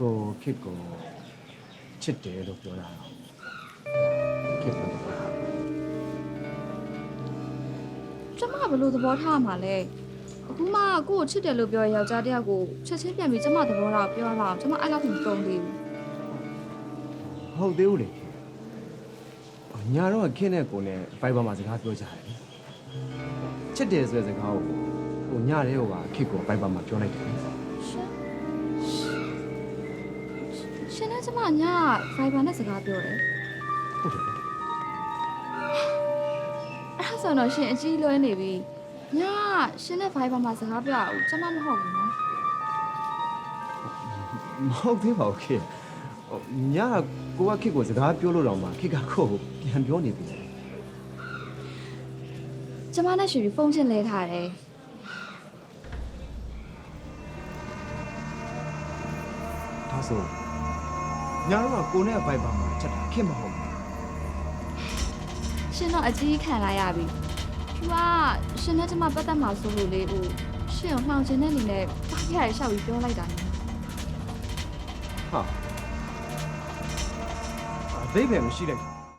ကိုခစ်ကိုချစ်တယ်လို့ပြောတာတော့ခစ်ကိုတော့ကျမဘယ်လိုသဘောထားမှာလဲအခုမှကိုကိုချစ်တယ်လို့ပြောရယောက်ျားတစ်ယောက်ကိုချက်ချင်းပြန်ပြီးကျမသဘောထားကိုပြောလာအောင်ကျမအဲ့လောက်ကိုမတုံးသေးဘူးဟုတ်သေးဘူးလေအော်ညာတော့ခင်းနဲ့ကိုနဲ့ဘိုင်ဘာမှာစကားပြောကြတယ်ချစ်တယ်ဆိုတဲ့စကားကိုဟိုညတဲ့ဟိုကခစ်ကိုဘိုင်ဘာမှာပြောလိုက်တယ်ရှင် ရှင်နဲ့ကျမညဖိုင်ဘာနဲ့စကားပြောတယ်ဟုတ်တယ်အဲ့ဒါဆိုတော့ရှင်အကြီးလွဲနေပြီညရှင်နဲ့ဖိုင်ဘာမှာစကားပြောအောင်ကျမမဟုတ်ဘူးနော်မဟုတ်သေးပါဘူးခေဟိုညကကိုကခေကိုစကားပြောလို့တော့မှခေကကိုကိုပြန်ပြောနေပြီကျမနဲ့ရှင်ပြီးဖုန်းချင်းလဲထားတယ်ဒါဆို ညတော့ကိုနဲ့ဘိုင်ဘာမှာချက်တာခေမဟုတ်ဘူးရှင်တော့အကြီးခံလာရပြီသူကရှင်နဲ့ကျမပတ်သက်မှာဆိုလို့လေဟိုရှင်ကိုနှောင်ချင်တဲ့အနေနဲ့ပါပြရရှောက်ပြီးပြောလိုက်တာနော်ဟာအသေးပဲမရှိလိုက်ဘူး